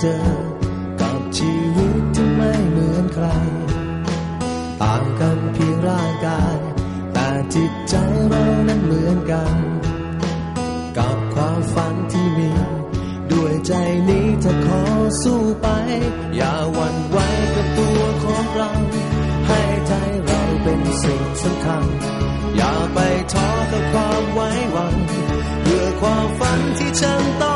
เจอ กับชีวิตที่ไม่เหมือนใคร ต่างกันเพียงร่างกาย แต่จิตใจเรานั้นเหมือนกัน กับความฝันที่มี ด้วยใจนี้จะขอสู้ไป อย่าหวั่นไหวกับตัวของเรา ให้ใจเราเป็นสิ่งสำคัญ อย่าไปท้อกับความไว้หวังเพื่อความฝันที่ฉันต้อง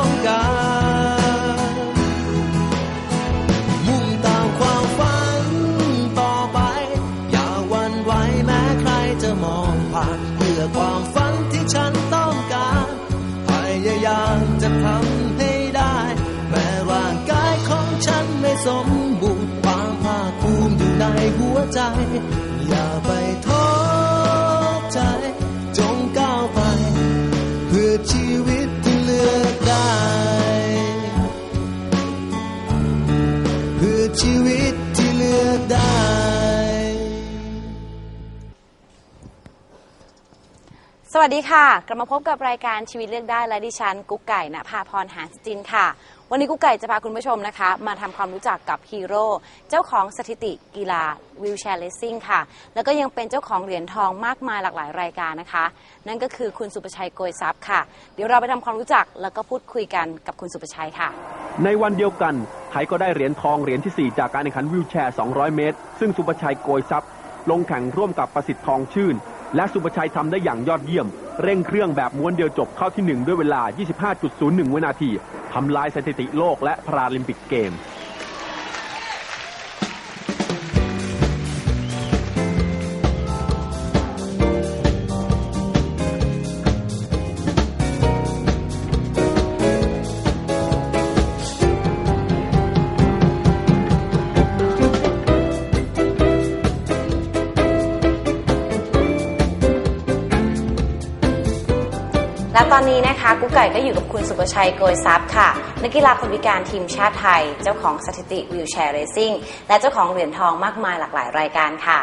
หัวใจ อย่าไปท สวัสดีค่ะ กลับมาพบกับรายการชีวิตเลือกได้และดิฉัน กุ๊กไก่ณภาพรหาสจินค่ะ วันนี้กุ๊กไก่จะพาคุณผู้ชมนะคะ มาทำความรู้จักกับฮีโร่เจ้าของสถิติกีฬาวิวแชร์เลสซิ่งค่ะ แล้วก็ยังเป็นเจ้าของเหรียญทองมากมายหลากหลายรายการนะคะ นั่นก็คือคุณสุประชัยโกยทรัพย์ค่ะ เดี๋ยวเราไปทำความรู้จักแล้วก็พูดคุยกันกับคุณสุประชัยค่ะ ในวันเดียวกันไทยก็ได้เหรียญทองเหรียญที่ 4 จากการแข่งขันวิวแชร์ 200 เมตร ซึ่งสุประชัยโกยทรัพย์ลงแข่งร่วมกับประสิทธิ์ทองชื่น และสุประชัยทำได้อย่างยอดเยี่ยม เร่งเครื่องแบบม้วนเดียวจบเข้าที่ 1 ด้วยเวลา 25.01 วินาทีทำลายสถิติโลกและพาราลิมปิกเกมแตอนนี้นะคะกุ๊กไก่ก็อยู่กับคุณสุประชัยโกยทรัพย์ค่ะ นักกีฬาคนพิการทีมชาติไทย เจ้าของสถิติวิวแชร์เรซิ่งและเจ้าของเหรียญทองมากมายหลากหลายรายการค่ะ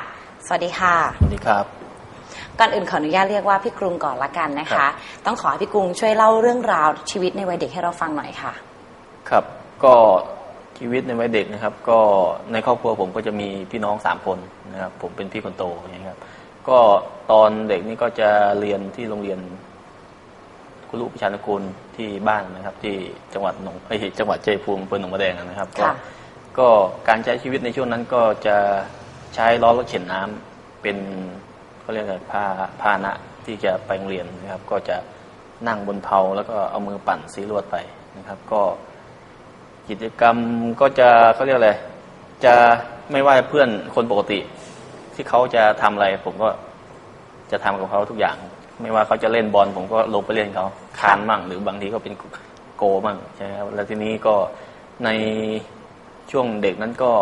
สวัสดีค่ะ สวัสดีครับ ก่อนอื่นขออนุญาตเรียกว่าพี่กรุงก่อนละกันนะครัคะบต้องขอให้พี่กรุงช่วยเล่าเรื่องราวชีวิตในวัยเด็กให้เราฟังหน่อยค่ะ ครับ ก็ชีวิตในวัยเด็กนะครับ ก็ในครอบครัวผมก็จะมีพี่น้องสามคนนะครับ ผมเป็นพี่คนโตอย่างเงี้ยครับ ก็ตอนเด็กนี่ก็จะเรียนที่โรงเรียน คุรุประชานุกูลที่บ้านนะครับ ที่จังหวัดหนองเอ้ยจังหวัดชัยภูมิอำเภอหนองมะแดงนะครับ ก็ค่ะ ก็การใช้ชีวิตในช่วงนั้นก็จะใช้ล้อรถเข็นน้ำเป็นเขาเรียกอะไรพาพาหนะที่จะไปโรงเรียนนะครับ ก็จะนั่งบนเพาแล้วก็เอามือปั่นสีลวดไปนะครับ ก็ กิจกรรมก็จะเขาเรียกอะไรจะไม่ว่าเพื่อนคนปกติ ที่เขาจะทำอะไร ผมก็จะทำกับเขาทุกอย่าง ไม่ว่าเขาจะเล่นบอลผมก็ลงไปเล่นเขาคานมั่ง หรือบางทีก็เป็นโกมั่งใช่ไหมครับแล้วทีนี้ก็ในช่วงเด็กนั้นก็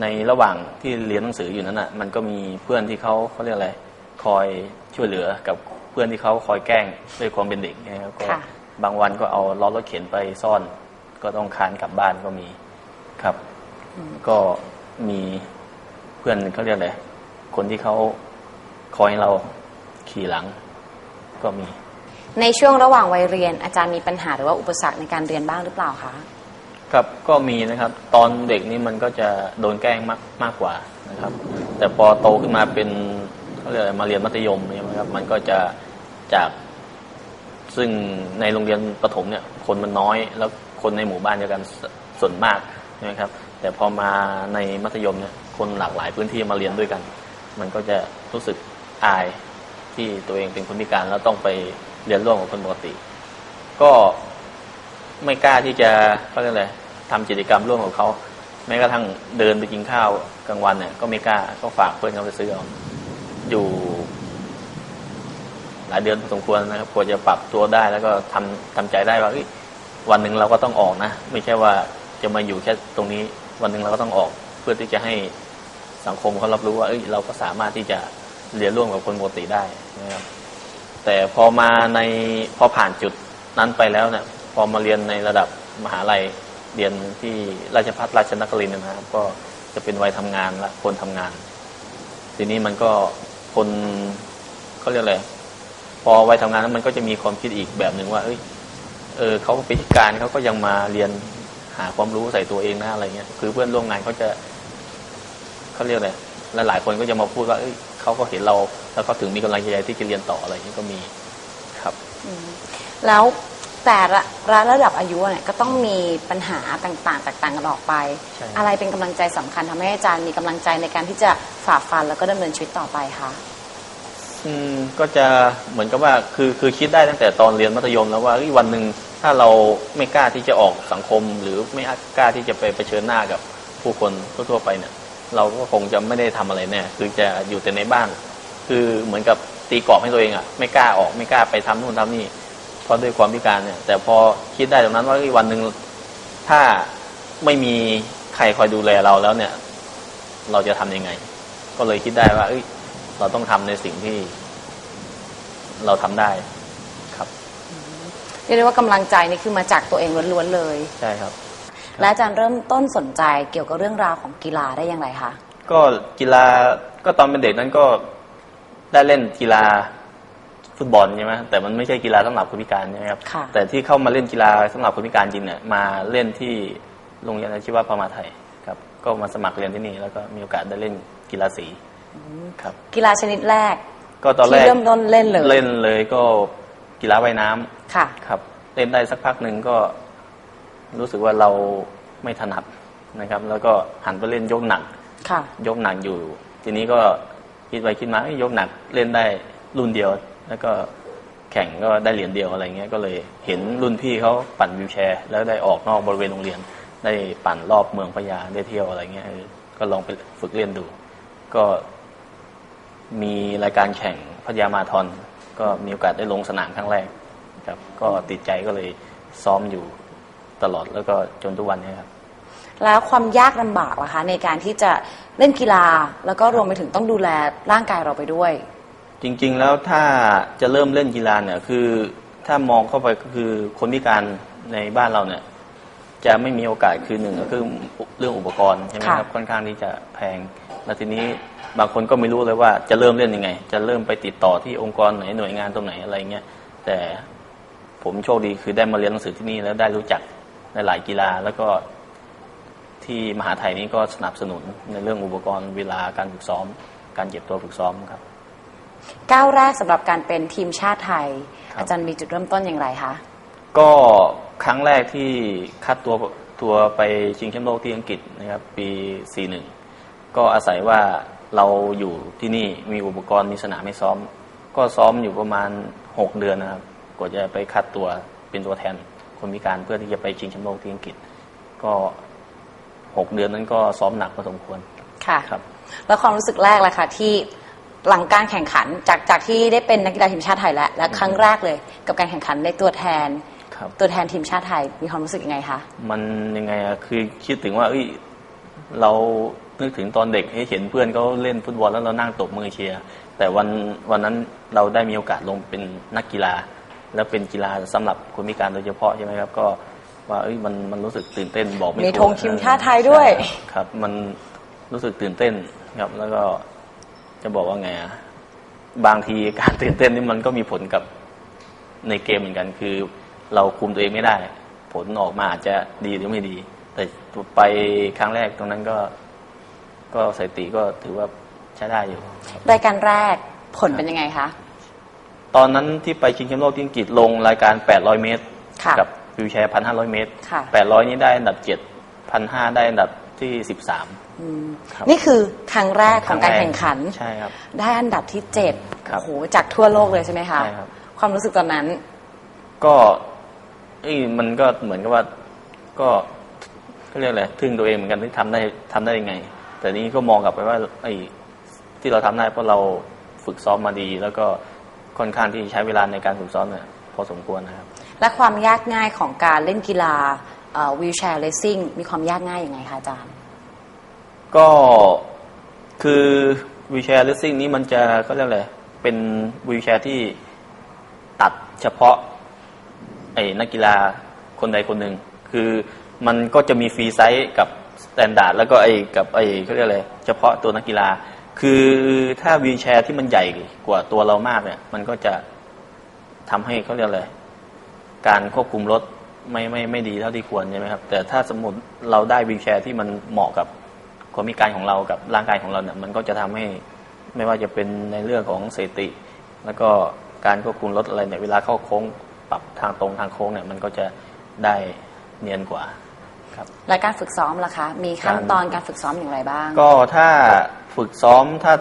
ในระหว่างที่เรียนหนังสืออยู่นั้นอะ มันก็มีเพื่อนที่เขาเขาเรียกอะไร คอยช่วยเหลือกับเพื่อนที่เขาคอยแกล้งด้วยความเป็นเด็กนะครับก็ค่ะบางวันก็เอาล้อรถเข็นไปซ่อน ก็ต้องคานกลับบ้านก็มีครับ ก็มีเพื่อนเขาเรียกอะไรคนที่เขาคอยให้เรา ขี่หลังก็มี ในช่วงระหว่างวัยเรียนอาจารย์มีปัญหาหรือว่าอุปสรรคในการเรียนบ้างหรือเปล่าคะครับก็มีนะครับตอนเด็กนี่มันก็จะโดนแกล้งมากมากกว่านะครับ แต่พอโตขึ้นมาเป็นเขาเรียกอะไรมาเรียนมัธยมเนี่ยนะครับ มันก็จะจากซึ่งในโรงเรียนประถมเนี่ยคนมันน้อย แล้วคนในหมู่บ้านเดียวกันสส่วนมากใช่ไหมครับ แต่พอมาในมัธยมเนี่ยคนหลากหลายพื้นที่มาเรียนด้วยกัน มันก็จะรู้สึกอาย ที่ตัวเองเป็นคนพิการแล้วต้องไปเรียนร่วมกับคนปกติ ก็ไม่กล้าที่จะเขาเรียกอะไรทำกิจกรรมร่วมกับเขาแม้กระทั่งเดินไปกินข้าวกลางวันเนี่ยก็ไม่กล้าก็ฝากเพื่อนเขาไปซื้อเอาอยู่ หลายเดือนพอสมควรนะครับกว่าจะปรับตัวได้แล้วก็ทำทำใจได้ว่าวันหนึ่งเราก็ต้องออกนะ ไม่ใช่ว่าจะมาอยู่แค่ตรงนี้ วันหนึ่งเราก็ต้องออก เพื่อที่จะให้สังคมเขารับรู้ว่าเอ้ยเราก็สามารถที่จะ เรียนร่วมกับคนปกติได้นะครับแต่พอมาในพอผ่านจุดนั้นไปแล้วเนี่ยพอมาเรียนในระดับมหาลัยเรียนที่ราชภัฏราชนครินทร์นะครับ ก็จะเป็นวัยทำงานละคนทำงาน ทีนี้มันก็คนเขาเรียกอะไรพอวัยทำงานแล้วมันก็จะมีความคิดอีกแบบหนึ่งว่าเอ้ยเออเขาเป็นพิการเขาก็ยังมาเรียนหาความรู้ใส่ตัวเองนะอะไรเงี้ยคือเพื่อนร่วมงานเขาจะเขาเรียกอะไรหลายๆคนก็จะมาพูดว่าเอ้ย เขาก็เห็นเรา แล้วเขาถึงมีกำลังใจที่จะเรียนต่ออะไรเงี้ยก็มีครับแล้วแต่ละระดับอายุเนี่ยก็ต้องมีปัญหาต่างๆแตกต่างกันออกไปใช่อะไรเป็นกำลังใจสำคัญทำให้อาจารย์มีกำลังใจในการที่จะฝ่าฟันแล้วก็ดำเนินชีวิตต่อไปคะอืมก็จะเหมือนกับว่าคือคือคิดได้ตั้งแต่ตอนเรียนมัธยมแล้วว่าเอ้ยวันหนึ่งถ้าเราไม่กล้าที่จะออกสังคม หรือไม่กล้าที่จะไปเผชิญหน้ากับผู้คนทั่วๆไปเนี่ย เราก็คงจะไม่ได้ทำอะไรแน่คือจะอยู่แต่ในบ้าน คือเหมือนกับตีกรอบให้ตัวเองอะ ไม่กล้าออกไม่กล้าไปทำนู่นทำนี่เพราะด้วยความพิการเนี่ย แต่พอคิดได้ตรงนั้นว่าเอ้ยวันหนึ่งถ้าไม่มีใครคอยดูแลเราแล้วเนี่ย เราจะทำยังไง ก็เลยคิดได้ว่า เอ้ย เราต้องทำในสิ่งที่ เราทำได้ครับเรียกได้ว่ากำลังใจนี่คือมาจากตัวเองล้วนๆเลย ใช่ครับ และอาจารย์เริ่มต้นสนใจเกี่ยวกับเรื่องราวของกีฬาได้อย่างไรคะก็กีฬาก็ตอนเป็นเด็กนั้นก็ได้เล่นกีฬาฟุตบอลใช่ไหมแต่มันไม่ใช่กีฬาสำหรับคนพิการใช่ไหมครับค่ะแต่ที่เข้ามาเล่นกีฬาสำหรับคนพิการจริงเนี่ยมาเล่นที่โรงเรียนอาชีวะประมาไทยครับ ก็มาสมัครเรียนที่นี่แล้วก็มีโอกาสได้เล่นกีฬาสีครับกีฬาชนิดแรก ก็ตอนแรกที่เริ่มต้นเล่นเลยเล่นเลยก็กีฬาว่ายน้ำค่ะครับ เล่นได้สักพักหนึ่งก็ รู้สึกว่าเราไม่ถนัดนะครับ แล้วก็หันไปเล่นยกหนักค่ะยกหนักอยู่ ทีนี้ก็คิดไปคิดมาเอ้ยยกหนักเล่นได้รุ่นเดียว แล้วก็แข่งก็ได้เหรียญเดียวอะไรเงี้ยก็เลยเห็นรุ่นพี่เขาปั่นวิวแชร์ แล้วได้ออกนอกบริเวณโรงเรียน ได้ปั่นรอบเมืองพะยาได้เที่ยวอะไรเงี้ยเออก็ลองไปฝึกเล่นดู ก็มีรายการแข่งพะยามาราธอนก็มีโอกาสได้ลงสนามครั้งแรกครับก็ติดใจก็เลยซ้อมอยู่ ตลอดแล้วก็จนทุกวันนี้ครับ แล้วความยากลำบากล่ะคะ ในการที่จะเล่นกีฬาแล้วก็รวมไปถึงต้องดูแลร่างกายเราไปด้วย จริงๆแล้วถ้าจะเริ่มเล่นกีฬาเนี่ยคือถ้ามองเข้าไปก็คือคนพิการในบ้านเราเนี่ย จะไม่มีโอกาสคือหนึ่งก็คือเรื่องอุปกรณ์ใช่ไหมครับค่ะค่อนข้างที่จะแพงแล้วทีนี้บางคนก็ไม่รู้เลยว่าจะเริ่มเล่นยังไง จะเริ่มไปติดต่อที่องค์กรไหนหน่วยงานตรงไหนอะไรเงี้ยแต่ผมโชคดีคือได้มาเรียนหนังสือที่นี่แล้วได้รู้จัก ในหลายกีฬา แล้วก็ที่มหาไทยนี้ก็สนับสนุนในเรื่องอุปกรณ์เวลาการฝึกซ้อม การเก็บตัวฝึกซ้อมครับก้าวแรกสำหรับการเป็นทีมชาติไทยครับอาจารย์มีจุดเริ่มต้นอย่างไรคะก็ครั้งแรกที่คัดตัวตัวไปชิงแชมป์โลกที่อังกฤษนะครับ ปี 41 ก็อาศัยว่าเราอยู่ที่นี่มีอุปกรณ์มีสนามให้ซ้อม ก็ซ้อมอยู่ประมาณ 6 เดือนนะครับกว่าจะไปคัดตัวเป็นตัวแทน คนพิการเพื่อที่จะไปชิงแชมป์โลกที่อังกฤษ ก็6เดือนนั้นก็ซ้อมหนักพอสมควรค่ะครับ แล้วความรู้สึกแรกล่ะคะที่หลังการแข่งขันจากจากที่ได้เป็นนักกีฬาทีมชาติไทยแล้วและครั้งแรกเลย กับการแข่งขันในตัวแทนครับตัวแทนทีมชาติไทยมีความรู้สึกยังไงคะมันยังไงอะคือคิดถึงว่าเอ้ยเรานึกถึงตอนเด็กให้เห็นเพื่อนเขาเล่นฟุตบอลแล้วเรานั่งตบมือเชียร์แต่วันวันนั้นเราได้มีโอกาสลงเป็นนักกีฬา แล้วเป็นกีฬาสำหรับคนพิการโดยเฉพาะใช่ไหมครับ ก็ว่าเอ้ยมันมันรู้สึกตื่นเต้นบอกไม่ถูกมีธงทีมชาติไทยด้วยใช่ครับ มันรู้สึกตื่นเต้นครับ แล้วก็จะบอกว่าไงอะบางทีการตื่นเต้นนี่มันก็มีผลกับในเกมเหมือนกัน คือ เราคุมตัวเองไม่ได้ ผลออกมาอาจจะดีหรือไม่ดี แต่ไปครั้งแรกตรงนั้นก็ ก็สถิติก็ถือว่าใช้ได้อยู่รายการแรกผลเป็นยังไงคะ ตอนนั้นที่ไปชิงแชมป์โลกที่อังกฤษลงรายการ 800 เมตร ค่ะ กับวิวแชร์ 1,500 เมตร ค่ะ 800 นี้ได้อันดับ 7 1,500 ได้อันดับที่ 13 อืมครับ นี่คือครั้งแรกของการแข่งขัน ใช่ครับ ได้อันดับที่เจ็ดครับโอ้โหจากทั่วโลกเลยใช่ไหมคะใช่ครับ ความรู้สึกตอนนั้น ก็เอ้ยมันก็เหมือนกับว่าก็เขาเรียกอะไรทึ่งตัวเองเหมือนกันที่ทำได้ทำได้ยังไง แต่นี้ก็มองกลับไปว่าไอ้ที่เราทำได้เพราะเราฝึกซ้อมมาดี แล้วก็ ค่อนข้างที่ใช้เวลาในการฝึกซ้อมเนี่ยพอสมควรนะครับ และความยากง่ายของการเล่นกีฬาวิวแชร์เลสซิ่งมีความยากง่ายยังไงคะอาจารย์ ก็คือวีแชร์เลสซิ่งนี้มันจะก็เรียกอะไรเป็นวีแชร์ที่ตัดเฉพาะไอ้นักกีฬาคนใดคนหนึ่งคือมันก็จะมีฟรีไซส์กับสแตนดาร์ดแล้วก็ไอ้กับไอ้เขาเรียกอะไรเฉพาะตัวนักกีฬา คือถ้าวีลแชร์ที่มันใหญ่กว่าตัวเรามากเนี่ย มันก็จะทำให้เขาเรียกอะไรการควบคุมรถไม่ไม่ไม่ดีเท่าที่ควรใช่ไหมครับ แต่ถ้าสมมติเราได้วีลแชร์ที่มันเหมาะกับความพิการของเรากับร่างกายของเราเนี่ย มันก็จะทำให้ไม่ว่าจะเป็นในเรื่องของสติ แล้วก็การควบคุมรถอะไรเนี่ยเวลาเข้าโค้งปรับทางตรงทางโค้งเนี่ย มันก็จะได้เนียนกว่า ครับ และการฝึกซ้อมล่ะคะ มีขั้นการตอนการฝึกซ้อมอย่างไรบ้าง ก็ถ้าฝึกซ้อมถ้า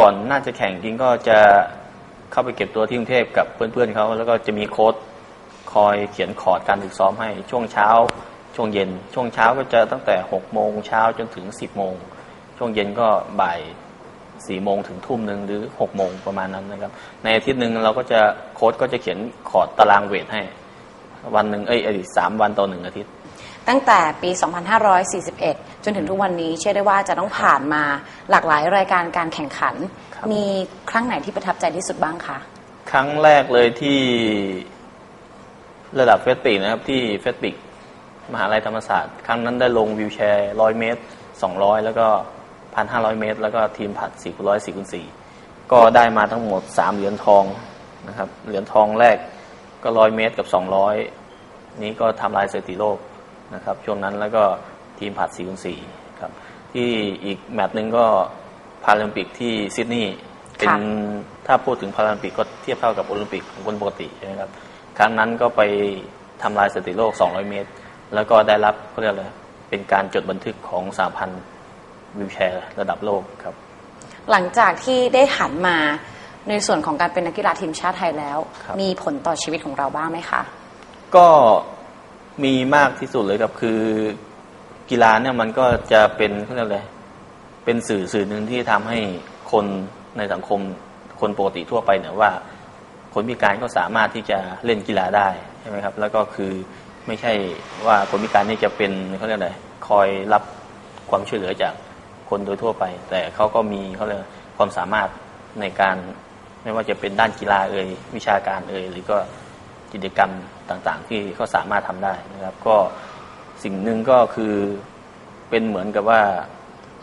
ก่อนน่าจะแข่งจริงก็จะเข้าไปเก็บตัวที่กรุงเทพกับเพื่อนๆเขาแล้วก็จะมีโค้ดคอยเขียนคอร์ดการฝึกซ้อมให้ช่วงเช้า ช่วงเย็น ช่วงเช้าก็จะตั้งแต่6กโมงเช้าจนถึง10บโมงช่วงเย็นก็บ่ายสี่โมงถึงทุ่มหนึ่งหรือ6กโมงประมาณนั้นนะครับ ในอาทิตย์หนึ่งเราก็จะโค้ดก็จะเขียนคอร์ดตารางเวทให้ วันหนึ่งเอ้ยเอ้ยสามวันต่อหนึ่งอาทิตย์ ตั้งแต่ปี 2541 จนถึงทุกวันนี้เชื่อได้ว่าจะต้องผ่านมาหลากหลายรายการการแข่งขัน ครับ มีครั้งไหนที่ประทับใจที่สุดบ้างคะ ครั้งแรกเลยที่ระดับเฟสติกนะครับที่เฟสติกมหาลัยธรรมศาสตร์ ครั้งนั้นได้ลงวิวแชร์ร้อยเมตรสองร้อยแล้วก็พันห้าร้อยเมตร แล้วก็ทีมผัดสี่คูณร้อยสี่คูณสี่ก็ได้มาทั้งหมดสามเหรียญทองนะครับเหรียญทองแรกก็ร้อยเมตรกับสองร้อยนี้ก็ทำลายสถิติโลก นะครับ ช่วงนั้นแล้วก็ทีมผัดสี่คูณสี่ครับ ที่อีกแมตช์หนึ่งก็พาราลิมปิกที่ซิดนีย์เป็นค่ะถ้าพูดถึงพาราลิมปิกก็เทียบเท่ากับโอลิมปิกของคนปกติใช่ไหมครับ ครั้งนั้นก็ไปทำลายสถิติโลก 200 เมตร แล้วก็ได้รับเขาเรียกอะไรเป็นการจดบันทึกของสาพันธ์วิวแชร์ระดับโลกครับ หลังจากที่ได้หันมาในส่วนของการเป็นนักกีฬาทีมชาติไทยแล้วครับมีผลต่อชีวิตของเราบ้างไหมคะ ก็ มีมากที่สุดเลยครับคือกีฬาเนี่ยมันก็จะเป็นเขาเรียกอะไรเป็นสื่อสื่อหนึ่งที่ทำให้คนในสังคมคนปกติทั่วไปเนี่ยว่า คนพิการก็สามารถที่จะเล่นกีฬาได้ใช่ไหมครับ แล้วก็คือไม่ใช่ว่าคนพิการนี่จะเป็นเขาเรียกอะไรคอยรับความช่วยเหลือจากคนโดยทั่วไป แต่เขาก็มีเขาเรียกความสามารถในการไม่ว่าจะเป็นด้านกีฬาเอ่ยวิชาการเอ่ยหรือก็ กิจกรรมต่างๆ ที่เขาสามารถทำได้นะครับ ก็สิ่งหนึ่งก็คือเป็นเหมือนกับว่า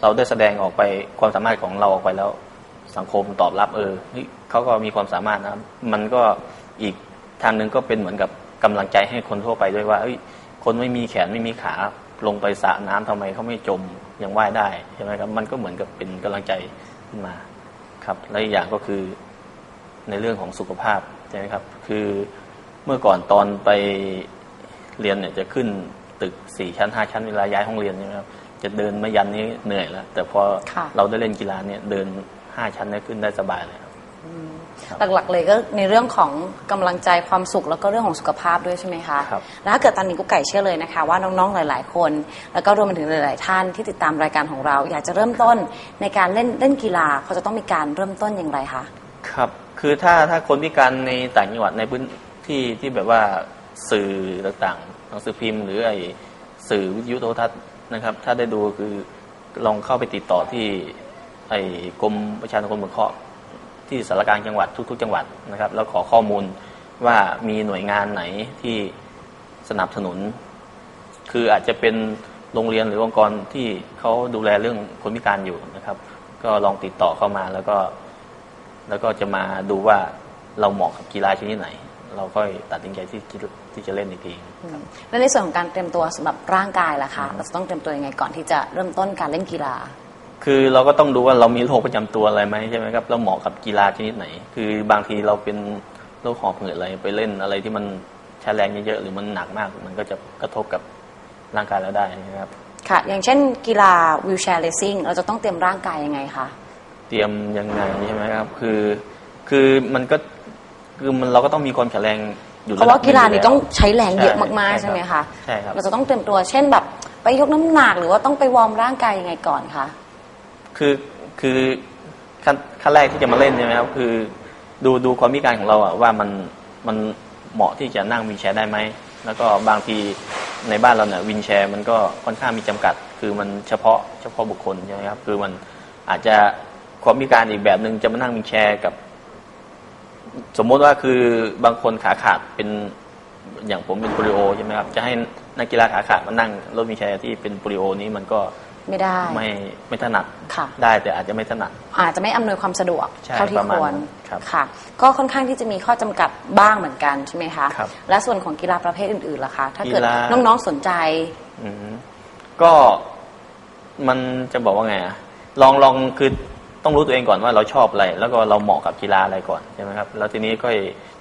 เราได้แสดงออกไปความสามารถของเราออกไปแล้ว สังคมตอบรับเออเขาก็มีความสามารถนะมันก็อีกทางหนึ่งก็เป็นเหมือนกับกำลังใจให้คนทั่วไปด้วยว่าคนไม่มีแขนไม่มีขาลงไปสระน้ำทำไมเขาไม่จมยังว่ายได้ใช่ไหมครับมันก็เหมือนกับเป็นกำลังใจขึ้นมาครับและอีกอย่างก็คือในเรื่องของสุขภาพใช่ไหมครับ คือ เมื่อก่อนตอนไปเรียนเนี่ยจะขึ้นตึกสี่ชั้นห้าชั้นเวลาย้ายห้องเรียนใช่ไหมครับจะเดินมายันนี้เหนื่อยแล้ว แต่พอค่ะเราได้เล่นกีฬาเนี่ยเดินห้าชั้นเนี่ยขึ้นได้สบายเลยครับครับหลักๆเลยก็ในเรื่องของกำลังใจความสุขแล้วก็เรื่องของสุขภาพด้วยใช่ไหมคะครับแล้วถ้าเกิดตอนนี้กุ๊กไก่เชื่อเลยนะคะ ว่าน้องๆหลาย ๆ คน แล้วก็รวมไปถึงหลาย ๆ ท่านที่ติดตามรายการของเรา อยากจะเริ่มต้นในการเล่นเล่นกีฬาเขาจะต้องมีการเริ่มต้นอย่างไรคะครับ คือถ้าถ้าคนพิการในต่างจังหวัดในพื้น ที่ที่แบบว่าสื่อต่างๆหนังสือพิมพ์หรือไอสื่อวิทยุโทรทัศน์นะครับ ถ้าได้ดูคือลองเข้าไปติดต่อที่ไอกรมประชาสังคมสงเคราะห์ที่สารกลางจังหวัดทุก ๆ จังหวัดนะครับ แล้วขอข้อมูลว่ามีหน่วยงานไหนที่สนับสนุน คืออาจจะเป็นโรงเรียนหรือองค์กรที่เขาดูแลเรื่องคนพิการอยู่นะครับ ก็ลองติดต่อเข้ามาแล้วก็ แล้วก็จะมาดูว่าเราเหมาะกับกีฬาชนิดไหน เราค่อยตัดสินใจที่ที่ที่จะเล่นอีกทีและในส่วนของการเตรียมตัวสำหรับร่างกายล่ะคะเราจะต้องเตรียมตัวยังไงก่อนที่จะเริ่มต้นการเล่นกีฬา คือเราก็ต้องดูว่าเรามีโรคประจำตัวอะไรไหมใช่ไหมครับเราเหมาะกับกีฬาชนิดไหน คือบางทีเราเป็นโรคหอบหืดอะไรไปเล่นอะไรที่มันใช้แรงเยอะๆหรือมันหนักมาก มันก็จะกระทบกับร่างกายเราได้นะครับค่ะ อย่างเช่นกีฬาวิวแชร์เลสซิ่งเราจะต้องเตรียมร่างกายยังไงคะ เตรียมยังไงใช่ไหมครับ คือ คือมันก็ คือมันเราก็ต้องมีความแข็งแรงอยู่เพราะว่ากีฬานี้ระดับหงต้องยู่แล้วใช้แรงเยอะมากๆใช่ใช่ไหมคะใช่ครับเราจะต้องเตรียมตัว เช่นแบบไปยกน้ำหนักหรือว่าต้องไปวอร์มร่างกายยังไงก่อนคะคือคือขั้นขั้นแรกที่จะมาเล่นใช่ไหมครับคือ ดูดูความพิการของเราอะว่ามันมันเหมาะที่จะนั่งวีลแชร์ได้ไหมแล้วก็บางทีในบ้านเราเนี่ยวินแชร์มันก็ค่อนข้างมีจำกัด คือมันเฉพาะเฉพาะบุคคลใช่ไหมครับคือมันอาจจะความพิการอีกแบบหนึ่งจะมานั่งวินแชร์กับ สมมติว่าคือบางคนขาขาดเป็นอย่างผมเป็นโปลิโอใช่ไหมครับจะให้นักกีฬาขาขาดมานั่งรถวีลแชร์ที่เป็นโปลิโอนี้มันก็ไม่ได้ไม่ไม่ถนัดค่ะ ได้แต่อาจจะไม่ถนัด อาจจะไม่อำนวยความสะดวกใช่เท่าที่ประมาณควรนั้นครับค่ะ ก็ค่อนข้างที่จะมีข้อจำกัดบ้างเหมือนกันใช่ไหมคะครับและส่วนของกีฬาประเภทอื่นๆล่ะคะถ้าเกิดกีฬาน้องๆสนใจอืมก็มันจะบอกว่าไงอะลองลองคือ ต้องรู้ตัวเองก่อนว่าเราชอบอะไร แล้วก็เราเหมาะกับกีฬาอะไรก่อนใช่ไหมครับ แล้วทีนี้ก็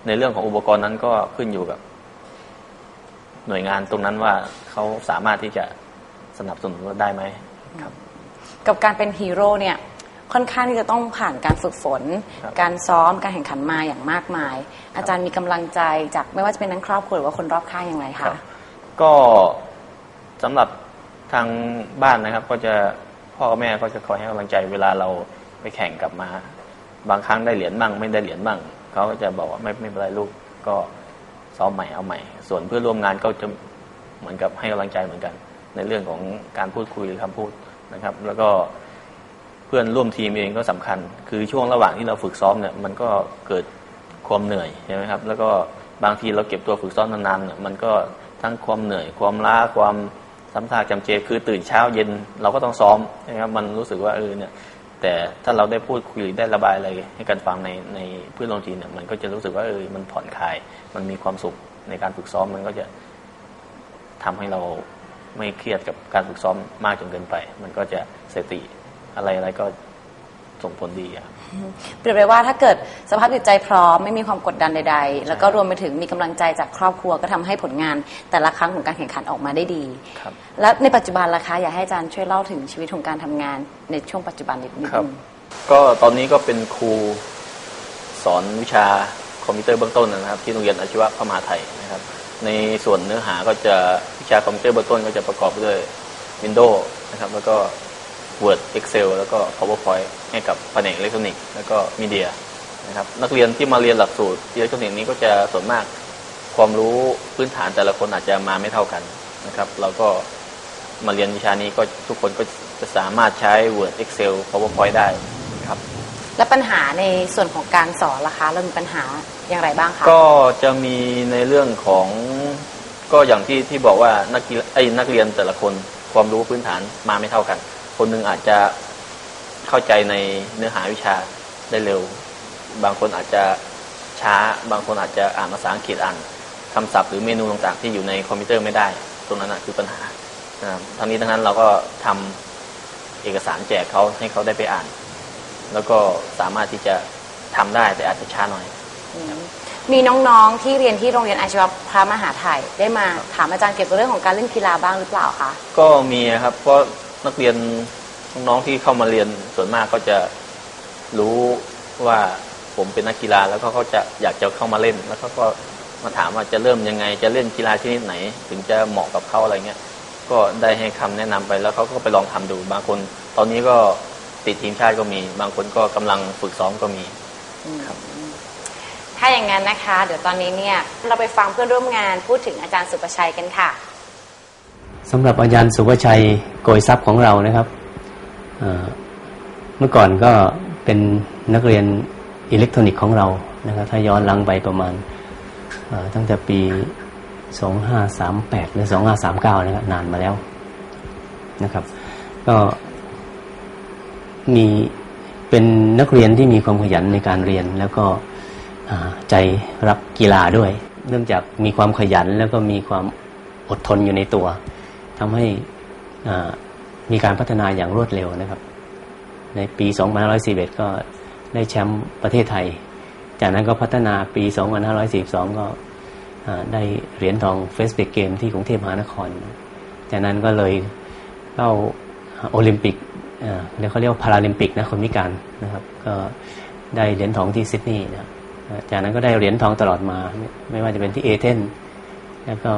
ในเรื่องของอุปกรณ์นั้นก็ขึ้นอยู่กับ หน่วยงานตรงนั้นว่าเขาสามารถที่จะสนับสนุนเราได้ไหมครับ กับการเป็นฮีโร่เนี่ยค่อนข้างที่จะต้องผ่านการฝึกฝนครับการซ้อมการแข่งขันมาอย่างมากมาย อาจารย์มีกำลังใจจากไม่ว่าจะเป็นทั้งครอบครัวหรือว่าคนรอบข้างอย่างไรครัคะบก็สำหรับทางบ้านนะครับ ก็จะพ่อกับแม่ก็จะคอยให้กำลังใจเวลาเรา ไปแข่งกลับมา บางครั้งได้เหรียญบ้างไม่ได้เหรียญบ้างเขาก็จะบอกว่าไม่ไม่เป็นไรลูกก็ซ้อมใหม่เอาใหม่ ส่วนเพื่อนร่วมงานก็จะเหมือนกับให้กำลังใจเหมือนกัน ในเรื่องของการพูดคุยหรือคำพูดนะครับ แล้วก็เพื่อนร่วมทีมเองก็สำคัญ คือช่วงระหว่างที่เราฝึกซ้อมเนี่ยมันก็เกิดความเหนื่อยใช่ไหมครับ แล้วก็บางทีเราเก็บตัวฝึกซ้อมนานๆเนี่ยมันก็ทั้งความเหนื่อย ความล้าความซ้ำซากจำเจ คือตื่นเช้าเย็นเราก็ต้องซ้อมนะครับมันรู้สึกว่าเออเนี่ย แต่ถ้าเราได้พูดคุยได้ระบายอะไรให้กันฟังในในเพื่อนร่วมทีเนี่ยมันก็จะรู้สึกว่าเออมันผ่อนคลาย มันมีความสุขในการฝึกซ้อมมันก็จะทำให้เราไม่เครียดกับการฝึกซ้อมมากจนเกินไป มันก็จะสติอะไรอะไรก็ ส่งผลดีอะ เปรียบเลยว่าถ้าเกิดสภาพจิตใจพร้อมไม่มีความกดดันใด ๆ แล้วก็รวมไปถึงมีกำลังใจจากครอบครัวก็ทำให้ผลงาน แต่ละครั้งของการแข่งขันออกมาได้ดี ครับ และในปัจจุบันล่ะคะอยากให้อาจารย์ช่วยเล่าถึงชีวิตของการทำงานในช่วงปัจจุบันนิดนึง ครับก็ตอนนี้ก็เป็นครูสอนวิชาคอมพิวเตอร์เบื้องต้นนะครับ ที่โรงเรียนอาชีวะพระมหาไทยนะครับ ในส่วนเนื้อหาก็จะวิชาคอมพิวเตอร์เบื้องต้นก็จะประกอบไปด้วย Windows นะครับ แล้วก็ Word Excel แล้วก็ PowerPoint ให้กับแผนกอิเล็กทรอนิกส์แล้วก็มีเดียนะครับนักเรียนที่มาเรียนหลักสูตรอิเล็กทรอนิกส์นี้ก็จะส่วนมากความรู้พื้นฐานแต่ละคนอาจจะมาไม่เท่ากันนะครับ เราก็มาเรียนวิชานี้ก็ทุกคนก็จะสามารถใช้ Word Excel PowerPoint ได้ครับ และปัญหาในส่วนของการสอนล่ะคะเรามีปัญหาอย่างไรบ้างคะก็จะมีในเรื่องของก็อย่างที่ที่บอกว่านักกีฬาไอ้ยนักเรียนแต่ละคนความรู้พื้นฐานมาไม่เท่ากัน คนหนึ่งอาจจะเข้าใจในเนื้อหาวิชาได้เร็ว บางคนอาจจะช้า บางคนอาจจะอ่านภาษาอังกฤษอ่านคำศัพท์หรือเมนูต่างๆ ที่อยู่ในคอมพิวเตอร์ไม่ได้ ตรงนั้นนะคือปัญหานะครับทั้งนี้ทั้งนั้นเราก็ทำเอกสารแจกเขาให้เขาได้ไปอ่าน แล้วก็สามารถที่จะทำได้แต่อาจจะช้าหน่อย มีน้องๆที่เรียนที่โรงเรียนอาชีวะพระมหาไทยได้มาถามอาจารย์เกี่ยวกับเรื่องของการเล่นกีฬาบ้างหรือเปล่าคะก็มีครับเพราะ นักเรียนน้องๆที่เข้ามาเรียนส่วนมากก็จะรู้ว่าผมเป็นนักกีฬาแล้วก็เขาจะอยากจะเข้ามาเล่นแล้วเขาก็มาถามว่าจะเริ่มยังไง จะเล่นกีฬาชนิดไหน ถึงจะเหมาะกับเขาอะไรเงี้ยก็ได้ให้คำแนะนำไปแล้วเขาก็ไปลองทำดูบางคน ตอนนี้ก็ติดทีมชาติก็มี บางคนก็กำลังฝึกซ้อมก็มีถ้าอย่างนั้นนะคะ เดี๋ยวตอนนี้เนี่ยเราไปฟังเพื่อนร่วมงานพูดถึงอาจารย์สุประชัยกันค่ะ สำหรับอาจารย์สุภชัยโกยทรัพย์ของเรานะครับเมื่อก่อนก็เป็นนักเรียนอิเล็กทรอนิกส์ของเรานะครับถ้าย้อนลังไปประมาณตั้งแต่ปี 2538 หรือ 2539 นะครับนานมาแล้วนะครับ ก็มีเป็นนักเรียนที่มีความขยันในการเรียน แล้วก็ใจรักกีฬาด้วย เนื่องจากมีความขยันแล้วก็มีความอดทนอยู่ในตัว ทำให้มีการพัฒนาอย่างรวดเร็วนะครับ ในปี2541 ก็ได้แชมป์ประเทศไทย จากนั้นก็พัฒนาปี 2542 ก็ได้เหรียญทองเฟสเบกเกมที่กรุงเทพมหานคร จากนั้นก็เลยเข้าโอลิมปิกเอ่อเรียกเขาเรียกว่าพาราลิมปิกนะคนพิการนะครับ ก็ได้เหรียญทองที่ซิดนีย์นะจากนั้นก็ได้เหรียญทองตลอดมา ไม่ไม่ว่าจะเป็นที่เอเธนส์แล้วก็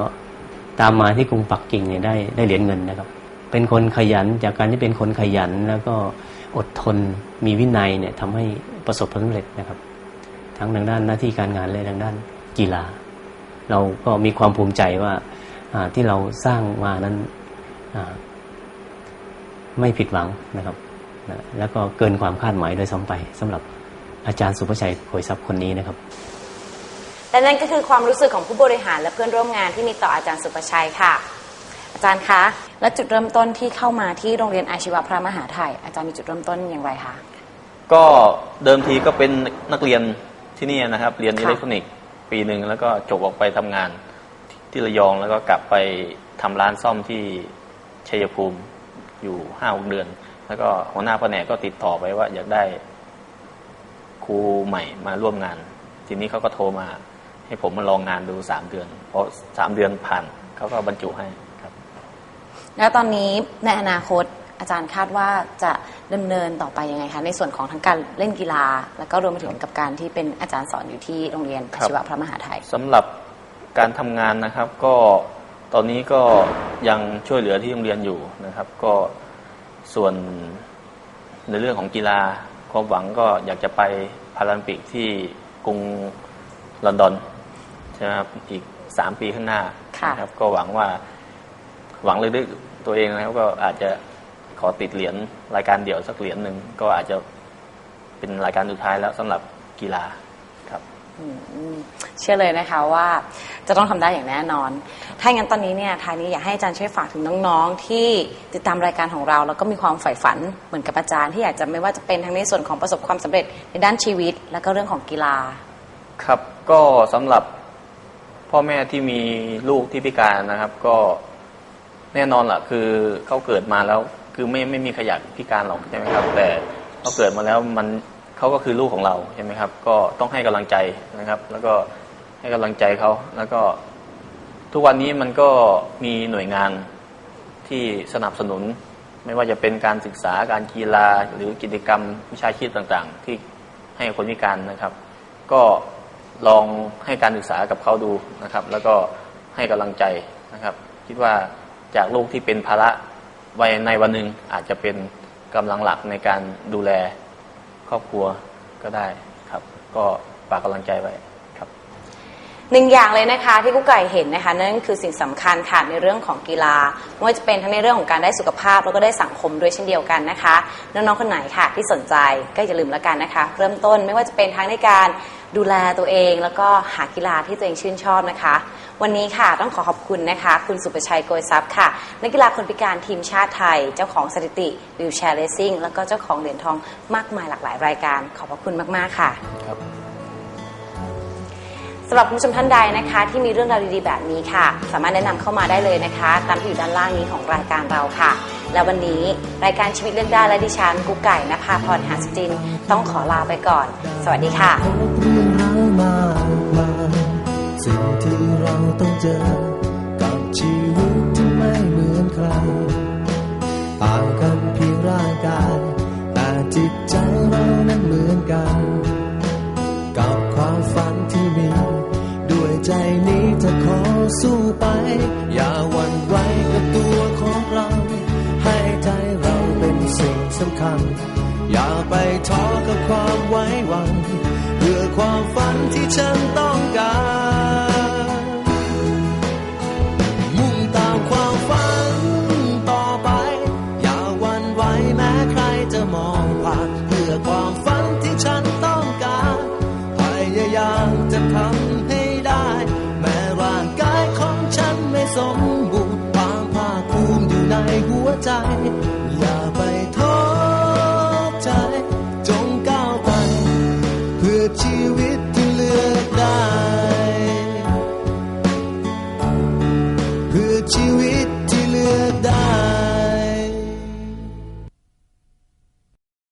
ตามมาที่กรุงปักกิ่งเนี่ยได้ได้เหรียญเงินนะครับ เป็นคนขยันจากการที่เป็นคนขยันแล้วก็อดทนมีวินัยเนี่ยทำให้ประสบผลสำเร็จนะครับ ทั้งทางด้านหน้าที่การงานและทางด้านกีฬา เราก็มีความภูมิใจว่าที่เราสร้างมานั้นไม่ผิดหวังนะครับแล้วก็เกินความคาดหมายโดยซ้ำไปสำหรับอาจารย์สุภชัยโขยทรัพย์คนนี้นะครับ และนั่นก็คือความรู้สึกของผู้บริหารและเพื่อนร่วมงานที่มีต่ออาจารย์สุประชัยค่ะ อาจารย์คะ และจุดเริ่มต้นที่เข้ามาที่โรงเรียนอาชีวะพระมหาไทยอาจารย์มีจุดเริ่มต้นอย่างไรคะก็เดิมทีก็เป็นนักเรียนที่นี่นะครับ เรียนค่ะอิเล็กทรอนิกส์ปีหนึ่งแล้วก็จบออกไปทำงานที่ระยองแล้วก็กลับไปทำร้านซ่อมที่ชัยภูมิอยู่ห้าหกเดือน แล้วก็หัวหน้าแผนกก็ติดต่อไปว่าอยากได้ครูใหม่มาร่วมงาน ทีนี้เขาก็โทรมา ให้ผมมาลองงานดูสามเดือนเพราะสามเดือนผ่านเขาก็บรรจุให้ครับ แล้วตอนนี้ในอนาคตอาจารย์คาดว่าจะดำเนินต่อไปยังไงคะในส่วนของทั้งการเล่นกีฬา แล้วก็รวมไปถึงกับการที่เป็นอาจารย์สอนอยู่ที่โรงเรียนครัอาบชีวะพระมหาไทยสำหรับการทำงานนะครับก็ตอนนี้ก็ยังช่วยเหลือที่โรงเรียนอยู่นะครับ ก็ส่วนในเรื่องของกีฬาความหวังก็อยากจะไปพาราลิมปิกที่กรุงลอนดอน ใช่ไหมครับอีกสามปีข้างหน้าค่ะนะครับ ก็หวังว่าหวังลึกๆตัวเองนะครับ ก็อาจจะขอติดเหรียญรายการเดี่ยวสักเหรียญหนึ่งก็อาจจะเป็นรายการสุดท้ายแล้วสำหรับกีฬาครับอืมเชื่อเลยนะคะว่าจะต้องทำได้อย่างแน่นอน ถ้าอย่างนั้นตอนนี้เนี่ยทายนี้อยากให้อาจารย์ช่วยฝากถึงน้องๆ ที่ติดตามรายการของเรา แล้วก็มีความใฝ่ฝันเหมือนกับอาจารย์ ที่อยากจะไม่ว่าจะเป็นทั้งในส่วนของประสบความสำเร็จในด้านชีวิต แล้วก็เรื่องของกีฬา ครับก็สำหรับ พ่อแม่ที่มีลูกที่พิการนะครับ ก็แน่นอนล่ะ คือเขาเกิดมาแล้ว คือไม่ไม่มีขยะพิการหรอกใช่ไหมครับ แต่เขาเกิดมาแล้วมันเขาก็คือลูกของเราใช่ไหมครับ ก็ต้องให้กำลังใจนะครับ แล้วก็ให้กำลังใจเขาแล้วก็ทุกวันนี้มันก็มีหน่วยงานที่สนับสนุน ไม่ว่าจะเป็นการศึกษาการกีฬาหรือกิจกรรมวิชาชีพต่างๆ ที่ให้คนพิการนะครับ ก็ ลองให้การศึกษากับเขาดูนะครับ แล้วก็ให้กำลังใจนะครับ คิดว่าจากลูกที่เป็นภาระไว้ในวันหนึ่งอาจจะเป็นกำลังหลักในการดูแลครอบครัวก็ได้ครับ ก็ฝากกำลังใจไว้ครับหนึ่งอย่างเลยนะคะที่กุ๊กไก่เห็นนะคะนั่นคือสิ่งสำคัญค่ะในเรื่องของกีฬาไม่ว่าจะเป็นทั้งในเรื่องของการได้สุขภาพ แล้วก็ได้สังคมด้วยเช่นเดียวกันนะคะน้องๆคนไหนค่ะที่สนใจก็อย่าลืมแล้วกันนะคะ เริ่มต้นไม่ว่าจะเป็นทั้งในการ ดูแลตัวเองแล้วก็หากีฬาที่ตัวเองชื่นชอบนะคะ วันนี้ค่ะต้องขอขอบคุณนะคะ คุณสุประชัยโกยทรัพย์ค่ะ นักกีฬาคนพิการทีมชาติไทย เจ้าของสถิติวิวแชร์เลสซิ่งแล้วก็เจ้าของเหรียญทองมากมายหลากหลายรายการ ขอบพระคุณมาก ๆ ค่ะครับสำหรับคุณผู้ชมท่านใดนะคะ ที่มีเรื่องราวดีๆแบบนี้ค่ะ สามารถแนะนำเข้ามาได้เลยนะคะ ตามที่อยู่ด้านล่างนี้ของรายการเราค่ะ และวันนี้รายการชีวิตเรื่องได้และดิฉันกุ๊กไก่นภาพรหาสจิน ต้องขอลาไปก่อน สวัสดีค่ะสิ่งที่เราต้องเจอกับชีวิตที่ไม่เหมือนใครต่างกันเพียงร่างกายแต่จิตใจเรานั้นเหมือนกัน กับความฝันที่มี ด้วยใจนี้จะขอสู้ไป อย่าหวั่นไหวกับตัว สำคัญ อย่าไปท้อกับความไว้วางเพื่อความฝันที่ฉันต้องการ